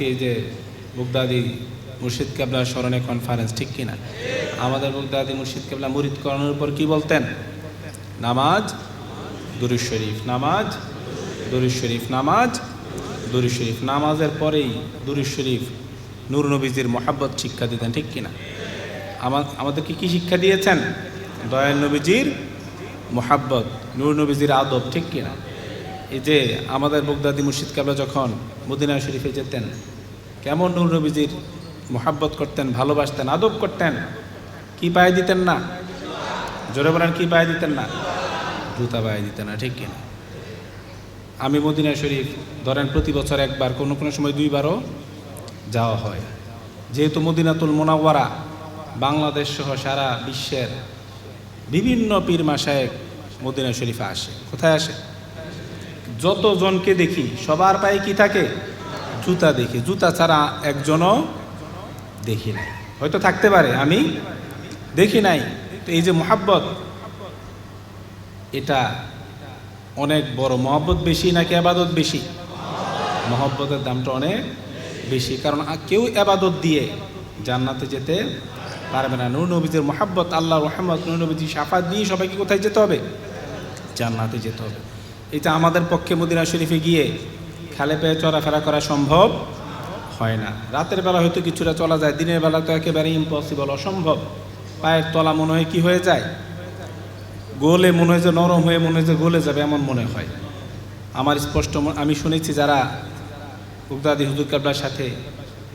আজকে যে বুগদাদি মুর্শিদ কেবলার স্মরণে কনফারেন্স ঠিক কিনা? আমাদের বুগদাদি মুর্শিদ কেবলা মুরিদ করানোর উপর কি বলতেন? নামাজ দুরুজ শরীফ, নামাজ দুরুজ শরীফ, নামাজ দুরুজ শরীফ। নামাজের পরেই দুরুজ শরীফ নূর নবীজির মোহাব্বত শিক্ষা দিতেন, ঠিক কিনা? আমাদেরকে কি শিক্ষা দিয়েছেন? দয়াল নবীজির মোহাব্বত, নূর নবীজির আদব, ঠিক কিনা? এই যে আমাদের বগদাদি মুর্শিদ কাবলা যখন মদিনা শরীফে যেতেন কেমন নূর নবীজির মোহাব্বত করতেন, ভালোবাসতেন, আদব করতেন? কি পায়ে দিতেন না? জোরে বলেন, কি পায়ে দিতেন না? জুতা পায়ে দিতেন না, ঠিক কিনা? আমি মদিনা শরীফ, ধরেন প্রতি বছর একবার, কোনো কোনো সময় দুইবারও যাওয়া হয়। যেহেতু মদিনাতুল মোনাওয়ারা, বাংলাদেশ সহ সারা বিশ্বের বিভিন্ন পীর মাসায়েক মদিনা শরীফে আসে। কোথায় আসে? যতজনকে দেখি, সবার পায়ে কি থাকে? জুতা দেখি। জুতা ছাড়া একজনও দেখি নাই। হয়তো থাকতে পারে, আমি দেখি নাই। তো এই যে মোহাব্বত, এটা অনেক বড় মহব্বত বেশি নাকি আবাদত বেশি? মহব্বতের দামটা অনেক বেশি। কারণ কেউ আবাদত দিয়ে জান্নাতে যেতে পারবে না। নূর নবীজের মোহাব্বত আল্লাহ রহমত, নূর নবীজি সাফাত দিয়ে সবাইকে কোথায় যেতে হবে? জান্নাতে যেতে হবে। এটা আমাদের পক্ষে মদিনা শরীফে গিয়ে খালে পেয়ে চলাফেরা করা সম্ভব হয় না। রাতের বেলা হয়তো কিছুটা চলা যায়, দিনের বেলা তো একেবারে ইম্পসিবল অসম্ভব। পায়ের তলা মনে হয় কি হয়ে যায়? গোলে মনে হয় যে নরম হয়ে, মনে হয় যে গলে যাবে এমন মনে হয়। আমার স্পষ্ট আমি শুনেছি যারা উগদাদি হুজুর কাবলার সাথে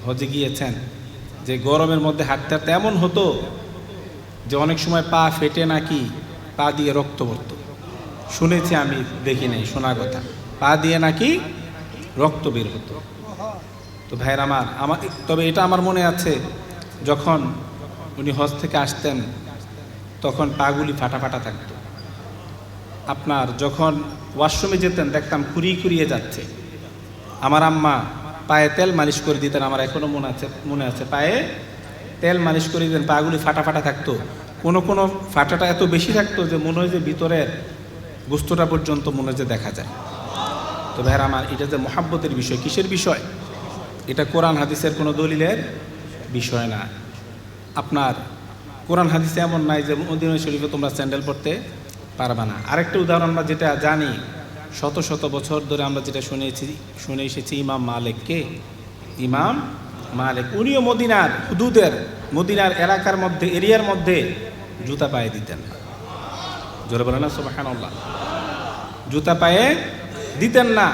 হজে গিয়েছেন, যে গরমের মধ্যে হাঁটতে হাঁটতে এমন হতো যে অনেক সময় পা ফেটে নাকি পা দিয়ে রক্ত পড়তো শুনেছি আমি, দেখি নাই, শোনা কথা। পা দিয়ে নাকি রক্ত বের হতো। তো ভাইয়ের আমার আমার, তবে এটা আমার মনে আছে, যখন উনি হজ থেকে আসতেন, তখন পাগুলি ফাটা ফাটা থাকতো। আপনার যখন ওয়াশরুমে যেতেন, দেখতাম কুড়িয়ে কুড়িয়ে যাচ্ছে। আমার আম্মা পায়ে তেল মালিশ করে দিতেন, আমার এখনও মনে আছে মনে আছে, পায়ে তেল মালিশ করে দিতেন, পাগুলি ফাটা ফাটা থাকতো। কোনো কোনো ফাটাটা এত বেশি থাকতো যে মনে হয় যে ভিতরের বস্তুটা পর্যন্ত মনে হয় যে দেখা যায়। তো ভাইয়ের আমার, এটা যে মহাব্বতের বিষয়, কিসের বিষয়? এটা কোরআন হাদিসের কোনো দলিলের বিষয় না। আপনার কোরআন হাদিসে এমন নাই যে মদিনা শরীফে তোমরা স্যান্ডেল পরতে পারবে না। আরেকটা উদাহরণ আমরা যেটা জানি, শত শত বছর ধরে আমরা যেটা শুনেছি, শুনে এসেছি ইমাম মালিককে ইমাম মালিক। উনিও মদিনার, হুদুদের, মদিনার এলাকার মধ্যে, এরিয়ার মধ্যে জুতা পায়ে দিতেন। জোরে বলে না, সুবহানাল্লাহ। জুতা পায়ে দিতেন না।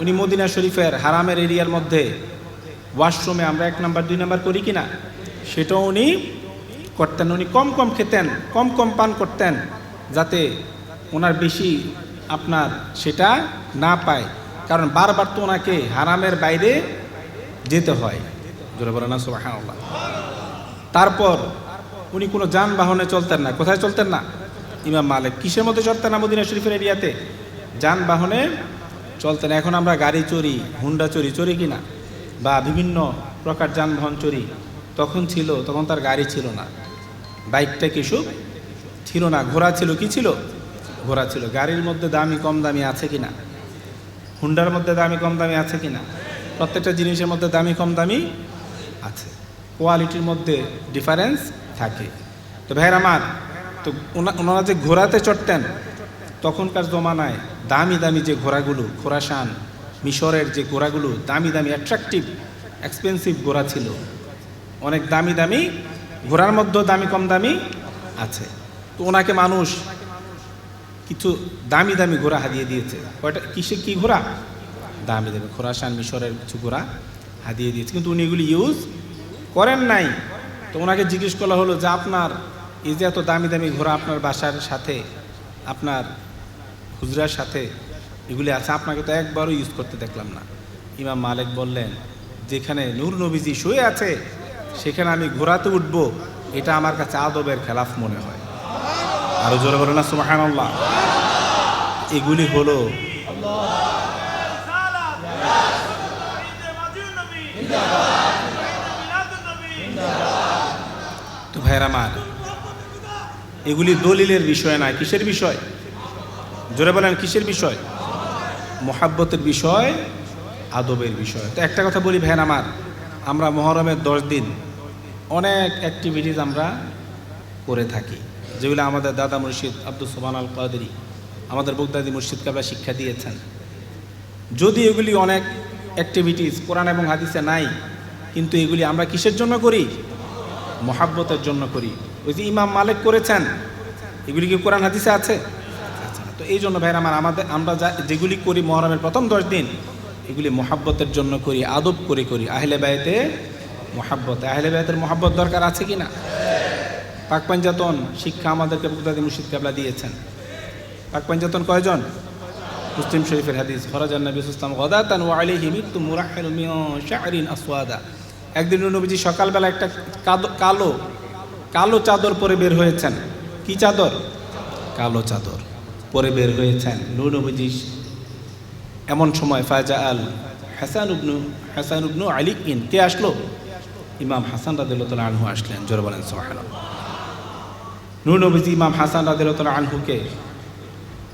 উনি মদিনা শরীফের হারামের এরিয়ার মধ্যে ওয়াশরুমে আমরা এক নাম্বার, দুই নাম্বার করি কিনা? সেটাও উনি করতেন। উনি কম কম খেতেন, কম কম পান করতেন যাতে ওনার বেশি আপনার সেটা না পায়। কারণ বারবার তো ওনাকে হারামের বাইরে যেতে হয়। তারপর উনি কোনো যানবাহনে চলতেন না। কোথায় চলতেন না? ইমাম মালিক। কিসের মধ্যে চলতেন না মদিনা শরীফের এরিয়াতে? যানবাহনে চলতেন এখন আমরা গাড়ি চড়ি, হুন্ডা চুরি চড়ি কিনা বা বিভিন্ন প্রকার যানবাহন চুরি তখন ছিল, তখন তার গাড়ি ছিল না। বাইকটা কিছু ছিল না। ঘোড়া ছিল, কি ছিল? ঘোড়া ছিল। গাড়ির মধ্যে দামি, কম দামি আছে কি না? হুন্ডার মধ্যে দামি, কম দামি আছে কি না? প্রত্যেকটা জিনিসের মধ্যে দামি, কম দামি আছে। কোয়ালিটির মধ্যে ডিফারেন্স থাকে। তো ভাইয়ের আমার, তো ওনা- ওনারা যে ঘোড়াতে চড়তেন তখনকার জমানায় দামি দামি যে ঘোড়াগুলো, খোরাসান, মিশরের যে ঘোড়াগুলো, দামি দামি অ্যাট্রাকটিভ এক্সপেন্সিভ ঘোড়া ছিল। অনেক দামি দামি, ঘোড়ার মধ্যেও দামি কম দামি আছে। তো ওনাকে মানুষ কিছু দামি দামি ঘোড়া হারিয়ে দিয়েছে। কয়টা কিসে কি ঘোড়া? দামি দামি, খোরাসান, মিশরের কিছু ঘোড়া হারিয়ে দিয়েছে। কিন্তু উনি এগুলি ইউজ করেন নাই। তো ওনাকে জিজ্ঞেস করা হলো যে, আপনার এই যে এত দামি দামি ঘোড়া আপনার বাসার সাথে, আপনার হুজরার সাথে এগুলি আছে, আপনাকে তো একবারও ইউজ করতে দেখলাম না। ইমাম মালিক বললেন, যেখানে নূর নবীজি শুয়ে আছে, সেখানে আমি ঘোরাতে উঠবো, এটা আমার কাছে আদবের খেলাফ মনে হয়। আরও জোরে বলে না, সুবহানাল্লাহ। এগুলি হলো তো ভাইয়ের আমার, এগুলি দলিলের বিষয় না, কিসের বিষয়? জোরে বলেন, কিসের বিষয়? মোহাব্বতের বিষয়, আদবের বিষয়। তো একটা কথা বলি ভ্যান আমার, আমরা মহরমের দশ দিন অনেক অ্যাক্টিভিটিস আমরা করে থাকি। যেগুলো আমাদের দাদা মুর্শিদ আব্দুল সোমান আল কাদেরি, আমাদের বগদাদি মুর্শিদ কাবলা শিক্ষা দিয়েছেন। যদি এগুলি অনেক অ্যাক্টিভিটিস কোরআন এবং হাদিসে নাই, কিন্তু এগুলি আমরা কিসের জন্য করি? মহাব্বতের জন্য করি। ওই যে ইমাম মালিক করেছেন, এগুলি কি কোরআন হাদিসে আছে? তো এই জন্য ভাইরা আমার আমাদের, আমরা যা যেগুলি করি মহরমের প্রথম দশ দিন, এগুলি মহাব্বতের জন্য করি, আদব করে করি। আহলে বায়তে মহাব্বত। আহলে বায়তের মহাব্বত দরকার আছে কি না? পাক পাঞ্জাতন শিক্ষা আমাদেরকে বুকদাদি মুর্শিদ কাবলা দিয়েছেন। পাক পাঞ্জাতন কয়জন? মুসলিম শরীফের হাদিস ফরাজান নবী ইসলাম গদাতান ওয়া আলাইহি মিত্তু মুরাহিল মিন শা'রিন আসওয়াদা। একদিন নবীজি সকালবেলা একটা কালো কালো চাদর পরে বের হয়েছেন। কি চাদর? কালো চাদর। পরে বের হয়েছেন। নবীজি এমন সময় ফাজা আল হাসান উবনু হাসান উবনু আলী ইন, কে আসলো? ইমাম হাসান রাদিল্লাহ আনহু আসলেন, জোর বলেন সোহান নবীজি ইমাম হাসান রাদিল্লাহ আনহুকে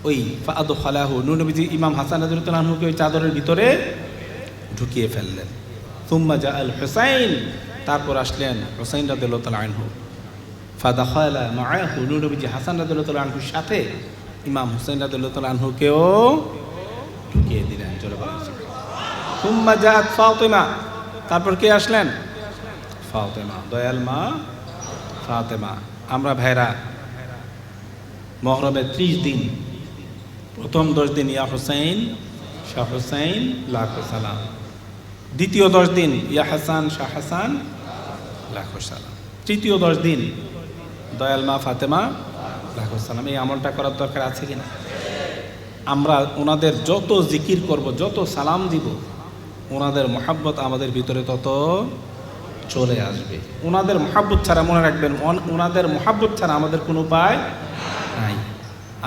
ওই ফাদু খালাহু নবীজি ইমাম হাসান রাদিল্লাহ আনহুকে ওই চাদরের ভিতরে? ঢুকিয়ে ফেললেন। তুম্মা জা আল হুসাইন, তারপর আসলেন হুসাইন রাদিল্লাহ আনহু। ফাদা খালা মায়াহু নবীজি হাসান রাদিল্লাহ আনহুর সাথে ইমাম হুসেন রাদিল্লাহ ঢুকিয়ে দিলেন, জোরে ফাতেমা। তারপর কে আসলেন? ফাতেমা, দয়াল মা ফাতেমা। আমরা ভাইরা মহরমের ত্রিশ দিন, প্রথম দশ দিন ইয়া হুসাইন, শাহ হুসাইন, লাখ সালাম। দ্বিতীয় দশ দিন ইয়া হাসান, শাহ হাসান, লাখ সালাম। তৃতীয় দশ দিন দয়াল মা ফাতেমা লাখ সালাম এই আমলটা করার দরকার আছে কিনা? আমরা ওনাদের যত জিকির করব, যত সালাম দিব, ওনাদের মহাব্বত আমাদের ভিতরে তত চলে আসবে। ওনাদের মহাব্বত ছাড়া মনে রাখবেন ওনাদের মহাব্বত ছাড়া আমাদের কোনো উপায় নাই।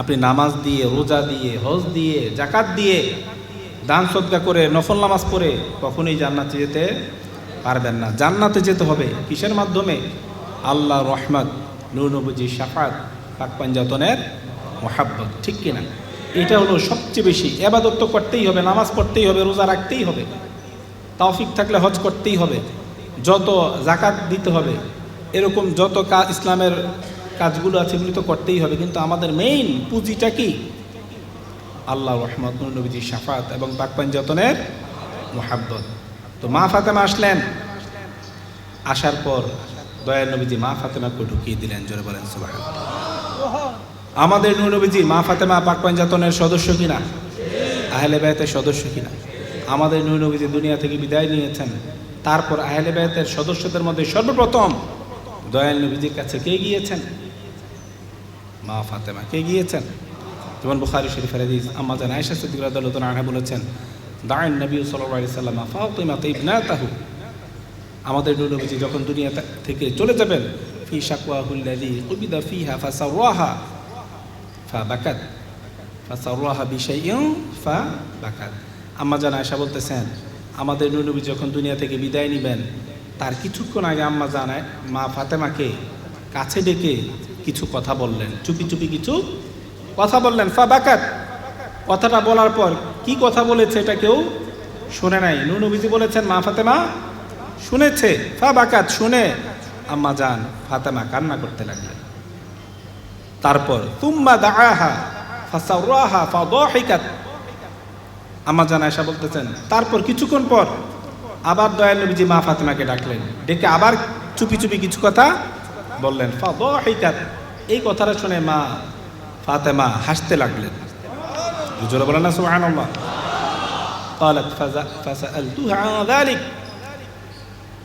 আপনি নামাজ দিয়ে, রোজা দিয়ে, হজ দিয়ে জাকাত দিয়ে, দান সদকা করে, নফল নামাজ পড়ে কখনোই জান্নাতে যেতে পারবেন না। জান্নাতে যেতে হবে। কিসের মাধ্যমে? আল্লাহ রহমত নূরনবজি শাফাত। পাঞ্জাতনের মহাব্বত, ঠিক কিনা? এটা হলো সবচেয়ে বেশি এবাদত তো করতেই হবে, নামাজ পড়তেই হবে, রোজা রাখতেই হবে তাওফিক থাকলে হজ করতেই হবে, যত জাকাত দিতে হবে, এরকম যত কাজ ইসলামের কাজগুলো আছে এগুলো তো করতেই হবে, কিন্তু আমাদের মেইন পুঁজিটা কি? আল্লাহ রহমত নবীজি, শাফাত এবং পাকপাঞ্জতনের মোহাব্বত। তো মা ফাতেমা আসলেন। আসার পর দয়াল নবীজি মা ফাতেমাকে ঢুকিয়ে দিলেন, জোরে বলেন সুবাহ আমাদের নবীজি মা ফাতেমা পাকপাঞ্জাতনের সদস্য কিনা? আহলে বায়তের সদস্য কিনা? আমাদের নবীজি দুনিয়া থেকে বিদায় নিয়েছেন। তারপর আহলে বায়তের সদস্যদের মধ্যে সর্বপ্রথম দয়াল নবীজির কাছে কে গিয়েছেন? মা ফাতেমা কে গিয়েছেন? যেমন বুখারি শরীফ হাদিস, আম্মা জান আয়েশা সিদ্দিকা রাদিয়াল্লাহু আনহা বলেছেন দাআন নবী সাল্লাল্লাহু আলাইহি সাল্লাম ফাতিমা ইবনাতাহু। আমাদের নবীজি যখন দুনিয়া থেকে চলে যাবেন ফি শাকওয়াহুল্লাযী উবিদা ফিহা ফাসাওয়াহা ফাবাকাত ফাসাওয়াহা বিশাইইন ফাবাকাত আম্মা জান আয়েশা বলতেছেন, আমাদের নবী যখন দুনিয়া থেকে বিদায় নেবেন, তার কিছুক্ষণ আগে আম্মা জানায়, মা ফাতেমাকে কাছে ডেকে কিছু কথা বললেন। চুপি চুপি কিছু কথা বললেন। ফাবাকাত। কথাটা বলার পর কি কথা বলেছে এটা কেউ শুনে নাই। নুনবীজি বলেছেন, মা ফাতেমা শুনেছে। ফাবাকাত শুনে আম্মা জান ফাতেমা কান্না করতে লাগলেন তারপর তুম্মা দাআহা ফাসাওরাহা ফাদাহিকাত আম্মা জান আয়েশা বলতেছেন তারপর কিছুক্ষণ পর আবার দয়াল নবীজি মা ফাতেমাকে ডাকলেন ডেকে আবার চুপি চুপি কিছু কথা বললেন ফাদাহিকাত এই কথাটা শুনে মা ফাতেমা হাসতে লাগলেন জোরে বলেন না সুবহানাল্লাহ قالت فز- فسألتها عن ذلك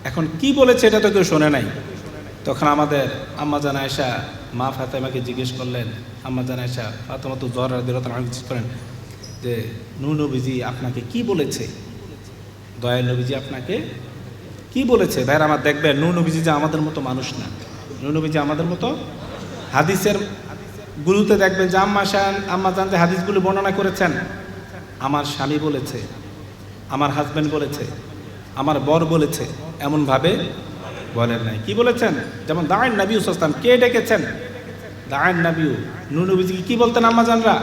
এখন কি বলেছে এটা তো কেউ শোনে নাই। তখন আমাদের আম্মা জান আয়েশা, মা ফাতেমাকে জিজ্ঞেস করলেন, আম্মা জান আয়েশা, ফাতেমা তো জ্বর দিলতান জিজ্ঞেস করেন যে নু নবীজি আপনাকে কি বলেছে? দয়াল নবীজি আপনাকে কি বলেছে? ভাইরা আমার দেখবেন নু নবীজি যে আমাদের মতো মানুষ না। নু নবীজি আমাদের মতো হাদিসের গুরুতে দেখবেন যে আম্মা শান, আম্মা জান যে হাদিসগুলো বর্ণনা করেছেন, আমার স্বামী বলেছে, আমার হাজব্যান্ড বলেছে আমার বর বলেছে, এমনভাবে বলেন নাই। কি বলেছেন? যেমন দায়ের নাবিউ সস্তান কে ডেকেছেন? দায়ের নাবিউ নু নবীজি কি বলতেন আম্মা জানরা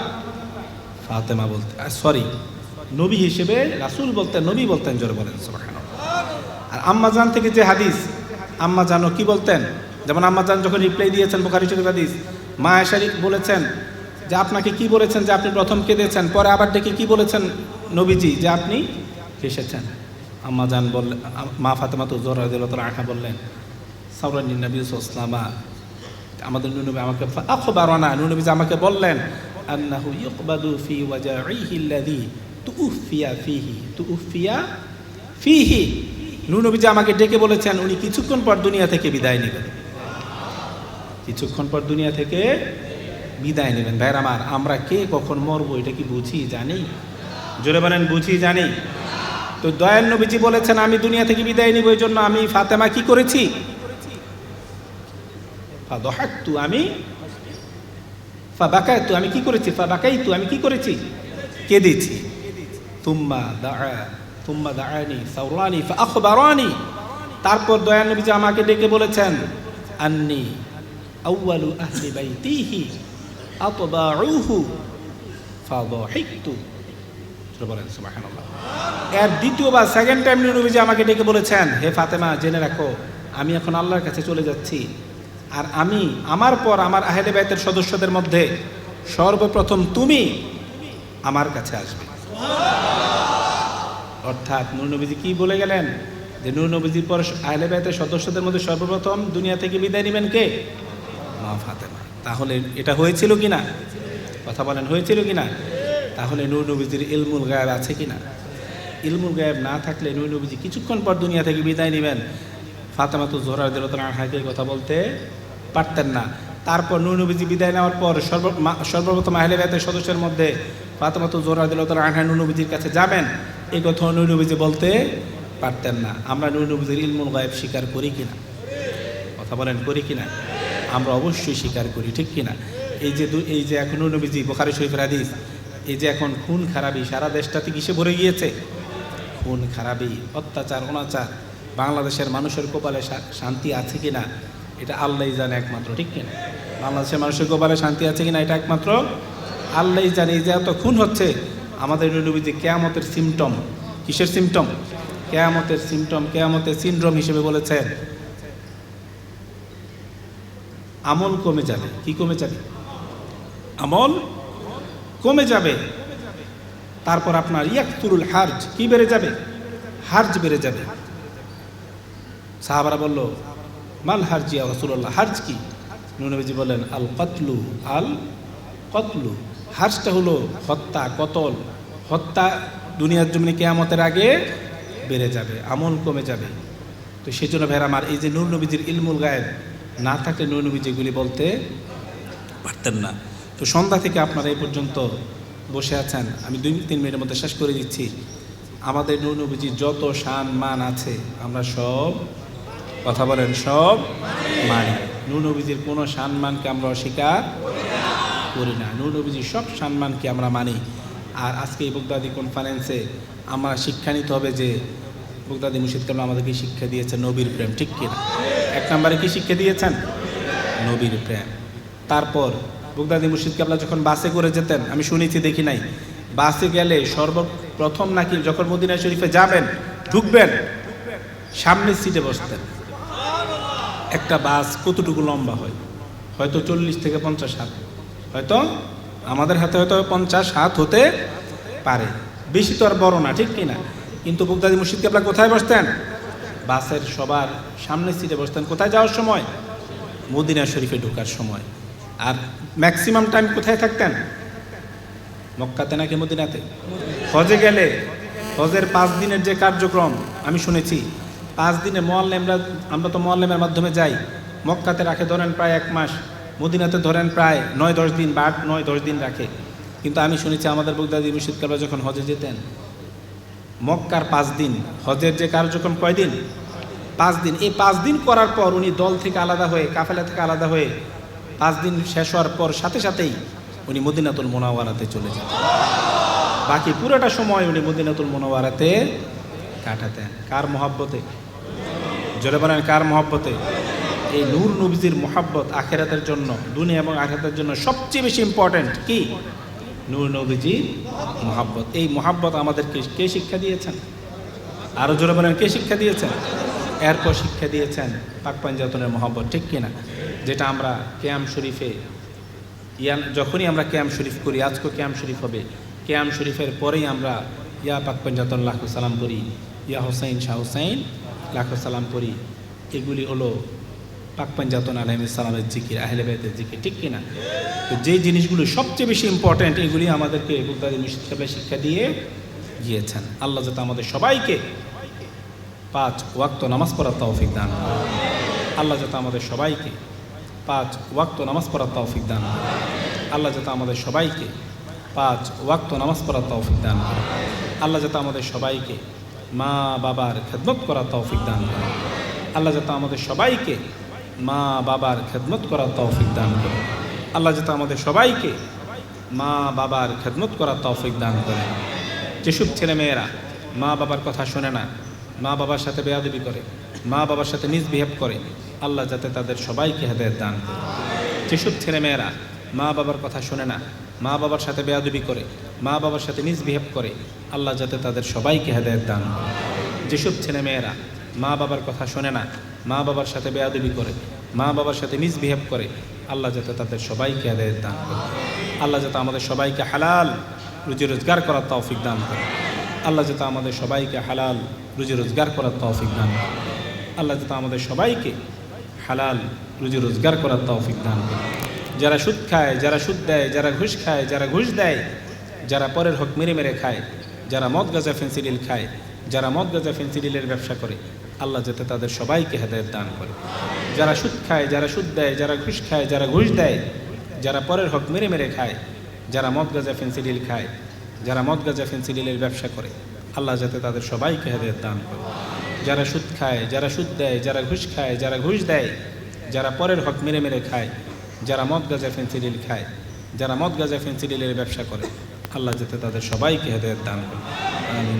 ফাতেমা বলতে সরি নবী হিসেবে রাসূল বলতেন, নবী বলতেন, জোরে বলেন আর আম্মাজান থেকে যে হাদিস, আম্মাজানও কি বলতেন? যেমন আম্মাজান যখন রিপ্লাই দিয়েছেন, বোখারি শরীফ হাদিস, মা আয়েশারি বলেছেন যে আপনাকে কি বলেছেন যে আপনি প্রথম কেঁদেছেন, পরে আবার ডেকে কি বলেছেন নবীজি যে আপনি হেসেছেন আম্মাজান বললেন মা ফাতেমা তো জোর রাদিয়াল্লাহু আনহা বললেন সাউরানি নবী সাল্লাল্লাহু আমাদের নুনবী আমাকে আখবারানা নুনবী আমাকে বললেন, আন্নাহু ইউকবাদু ফি ওয়াজাইহি আল্লাযী তুউফিয়া ফিহি তুউফিয়া ফিহি। নুনবী আমাকে ডেকে বলেছেন, উনি কিছুক্ষণ পর দুনিয়া থেকে বিদায় নেবেন। কিছুক্ষণ পর দুনিয়া থেকে বিদায় নেবেন। ভাইয়ের আমার, আমরা কে কখন মরবো এটা কি বুঝি জানি? জোরে বলেন, বুঝি জানি। তো দয়াল নবীজি বলেছেন, আমি দুনিয়া থেকে বিদায় নিব এই জন্য আমি ফাতেমা কি করেছি? আমি। ফাবাকাতু, আমি কি করেছি? ফাবাকাইতু, আমি কি করেছি? কেঁদেছি তুম্মা দাআ, তুম্মা দাআনি সাওরানি ফাআখবারানি। তারপর দয়াল নবী যে আমাকে ডেকে বলেছেন, আন্নি আউয়ালু আহলি বাইতিহি আতবাউহু, ফাদহাকতু। বলেন, সুবহানাল্লাহ। এর দ্বিতীয়বার সেকেন্ড টাইম নবী যে আমাকে ডেকে বলেছেন, হে ফাতেমা, জেনে রাখো, আমি এখন আল্লাহর কাছে চলে যাচ্ছি। আর আমি আমার পর আমার আহেলে বাইতের সদস্যদের মধ্যে সর্বপ্রথম তুমি আমার কাছে আসবে। অর্থাৎ নূরনবীজি কি বলে গেলেন? যে নূরনবীজির পর আহলে বাইতের সদস্যদের মধ্যে সর্বপ্রথম দুনিয়া থেকে বিদায় নেবেন কে? মা ফাতেমা। তাহলে এটা হয়েছিল কি না কথা বলেন, হয়েছিল কি না তাহলে নূর নবীজির ইলমুল গায়েব আছে কি না? ইলমুল গায়েব না থাকলে নূর নবীজি কিছুক্ষণ পর দুনিয়া থেকে বিদায় নেবেন। ফাতেমা তো জোহরার দিলতন হাইকে কথা বলতে পারতেন না। তারপর নূর নবীজি বিদায় নেওয়ার পর সর্ব সর্বপ্রথম আহলে বাইতের সদস্যের মধ্যে ফাতেমা তো জোহরার দিলতন আনহা নূর নবীজির কাছে যাবেন। এই কথা নূর নবীজি বলতে পারতেন না। আমরা নূর নবীজির ইলমুল গায়েব স্বীকার করি কিনা কথা বলেন, করি কিনা আমরা অবশ্যই স্বীকার করি, ঠিক কিনা এই যে এই যে এখন নবীজি বোখারি শরীফের হাদিস এই যে এখন খুন খারাপি, সারা দেশটাতে কিসে ভরে গিয়েছে? খুন খারাপি, অত্যাচার, অনাচার। বাংলাদেশের মানুষের কপালে শান্তি আছে কিনা? এটা আল্লাহ জানে একমাত্র, ঠিক কিনা? বাংলাদেশের মানুষের কপালে শান্তি আছে কিনা এটা একমাত্র আল্লাহ জানে। এই যে এত খুন হচ্ছে, আমাদের নবীজি কেয়ামতের সিমটম কিসের সিমটম কেয়ামতের সিমটম কেয়ামতের সিনড্রোম হিসেবে বলেছেন। আমল কমে যাবে, কি কমে যাবে? আমল কমে যাবে। তারপর আপনার ইয়াকতুরুল হার্জ কি বেড়ে যাবে? হার্জ বেড়ে যাবে। সাহাবারা বলল, মাল হার্জিয়া রসুল্লাহ হার্জ কি? নুনবীজি বলেন আল কতলু আল কতলু। হার্জটা হলো হত্যা, কতল। হত্যা দুনিয়ার জমিনে কেয়ামতের আগে বেড়ে যাবে, আমল কমে যাবে। তো সেই জন্য ভাইরা আমার এই যে নূর নবীজির ইলমুল গায়েব, না থাকলে নূর যেগুলি বলতে পারতেন না। তো সন্ধ্যা থেকে আপনারা এই পর্যন্ত বসে আছেন। আমি দুই, তিন মিনিটের মধ্যে শেষ করে দিচ্ছি। আমাদের নূর নবীজির যত শান মান আছে, আমরা সব কথা বলেন, সব মানি। নবীজির কোনো সম্মানকে আমরা অস্বীকার করি না। নবীজির সব সম্মানকে আমরা মানি। আর আজকে এই বগদাদি কনফারেন্সে আমরা শিক্ষা নিতে হবে যে, বগদাদি মুর্শিদ কালাম আমাদেরকে শিক্ষা দিয়েছে নবীর প্রেম, ঠিক কিনা? এক নম্বরে কি শিক্ষা দিয়েছেন? নবীর প্রেম। তারপর বগদাদি মুর্শিদ কাবলা যখন বাসে করে যেতেন, আমি শুনেছি, দেখি নাই। বাসে গেলে সর্বপ্রথম নাকি যখন মদিনা শরীফে যাবেন, ঢুকবেন, সামনের সিটে বসতেন। একটা বাস কতটুকু লম্বা হয়? হয়তো চল্লিশ থেকে পঞ্চাশ হাত। হয়তো আমাদের হাতে হয়তো পঞ্চাশ হাত হতে পারে। বেশি তো আর বড় না, ঠিক কিনা? কিন্তু বুকদাদি মুর্শিদ কেবলা কোথায় বসতেন? বাসের সবার সামনের সিটে বসতেন। কোথায় যাওয়ার সময়? মদিনা শরীফে ঢোকার সময়। আর ম্যাক্সিমাম টাইম কোথায় থাকতেন? মক্কাতে নাকি মদিনাতে? হজে গেলে, হজের পাঁচ দিনের যে কার্যক্রম, আমি শুনেছি, পাঁচ দিনে মোয়াল্লেমরা, আমরা তো মোয়াল্লেমের মাধ্যমে যাই, মক্কাতে রাখে ধরেন প্রায় এক মাস, মদিনাতে ধরেন প্রায় নয় দশ দিন বা নয় দশ দিন রাখে। কিন্তু আমি শুনেছি আমাদের বগদাদি মুর্শিদ কাবলা যখন হজে যেতেন, মক্কার পাঁচ দিন, হজের যে কার্যক্রম কয়দিন? পাঁচ দিন। এই পাঁচ দিন করার পর উনি দল থেকে আলাদা হয়ে, কাফেলা থেকে আলাদা হয়ে পাঁচ দিন শেষ হওয়ার পর সাথে সাথেই উনি মদিনাতুল মোনাওয়ারাতে চলে যান। বাকি পুরোটা সময় উনি মদিনাতুল মোনাওয়ারাতে কাটাতেন। কার মহাব্বতে? জোরে বলেন, কার মহাব্বতে? এই নূর নবীজির মহাব্বত আখেরাতের জন্য, দুনিয়া এবং আখেরাতের জন্য সবচেয়ে বেশি ইম্পর্ট্যান্ট কি? নূর নবীজি মোহাব্বত। এই মোহাব্বত আমাদেরকে কে শিক্ষা দিয়েছেন? আরও জোরে বলেন, কে শিক্ষা দিয়েছেন? এরপর শিক্ষা দিয়েছেন পাক পাঞ্জাতনের মহাব্বত, ঠিক কিনা? যেটা আমরা কেয়াম শরীফে ইয়ান যখনই আমরা ক্যাম শরীফ করি, আজকে ক্যাম শরীফ হবে। ক্যাম শরীফের পরেই আমরা ইয়া পাক পঞ্জাতন লাখো সালাম করি ইয়া হোসাইন শাহ হোসাইন লাখো সালাম করি এগুলি হলো পাক পঞ্জাতন সালামের জিকির, আহলে বেতের জিকির, ঠিক কিনা? তো যেই জিনিসগুলো সবচেয়ে বেশি ইম্পর্ট্যান্ট এগুলি আমাদেরকে বুকদাদি মুর্শিদ শিক্ষা দিয়ে গিয়েছেন। আল্লাহ যাতে আমাদের সবাইকে পাঁচ ওয়াক্ত নামাজ পড়ার তৌফিক দান। আল্লাহ যাতে আমাদের সবাইকে পাঁচ ওয়াক্ত নামাজ পড়ার তৌফিক দান। আল্লাহ যাতে আমাদের সবাইকে পাঁচ ওয়াক্ত নামাজ পড়ার তৌফিক দান। আল্লাহ যাতে আমাদের সবাইকে মা বাবার খেদমত করার তৌফিক দান করেন। আল্লাহ যাতে আমাদের সবাইকে মা বাবার খেদমত করার তৌফিক দান করেন আল্লাহ যাতে আমাদের সবাইকে মা বাবার খেদমত করার তৌফিক দান করেন যেসব ছেলেমেয়েরা মা বাবার কথা শোনে না মা বাবার সাথে বেয়াদবি করে মা বাবার সাথে মিসবিহেভ করে আল্লাহ যাতে তাদের সবাইকে হেদায়ত দান করে। যেসব ছেলেমেয়েরা মা বাবার কথা শোনে না, মা বাবার সাথে বেয়াদবি করে, মা বাবার সাথে মিসবিহেভ করে, আল্লাহ যাতে তাদের সবাইকে হেদায়ত দান করে। যেসব ছেলেমেয়েরা মা বাবার কথা শোনে না, মা বাবার সাথে বেয়াদবি করে, মা বাবার সাথে মিসবিহেভ করে, আল্লাহ যাতে তাদের সবাইকে হেদায়ত দান করে। আল্লাহ যাতে আমাদের সবাইকে হালাল রুজি রোজগার করার তৌফিক দান করে। আল্লাহ যাতে আমাদের সবাইকে হালাল রুজি রোজগার করার তৌফিক দান করে। আল্লাহ যাতে আমাদের সবাইকে হালাল, রুজি রোজগার করার তৌফিক দান করে যারা সুদ খায়, যারা সুদ দেয়, যারা ঘুষ খায়, যারা ঘুষ দেয়, যারা পরের হক মেরে মেরে খায়, যারা মদ, গাজা, ফেন্সিডিল খায়, যারা মদ, গাজা, ফেন্সিডিলের ব্যবসা করে, আল্লাহ যাতে তাদের সবাইকে হেদায়ত দান করে। যারা সুদ খায়, যারা সুদ দেয়, যারা ঘুষ খায়, যারা ঘুষ দেয়, যারা পরের হক মেরে মেরে খায়, যারা মদ, গাজা, ফেন্সিডিল খায়, যারা মদ, গাজা, ফেন্সিডিলের ব্যবসা করে, আল্লাহ যাতে তাদের সবাইকে হেদায়ত দান করে যারা সুদ খায়, যারা সুদ দেয়, যারা ঘুষ খায়, যারা ঘুষ দেয়, যারা পরের হক মেরে মেরে খায়, যারা মদ গাজা ফেন্সিডিল খায়, যারা মদ গাজা ফেন্সিডিলের ব্যবসা করে, আল্লাহ যাতে তাদের সবাইকে হেদায়ত দান করে।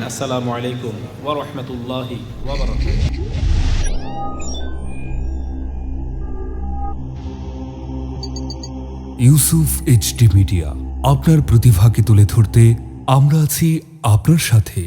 আসসালামু আলাইকুম ওয়া রাহমাতুল্লাহি ওয়া বারাকাতুহু। ইউসুফ এইচডি মিডিয়া, আপনার প্রতিভাকে তুলে ধরতে আমরা আছি আপনার সাথে।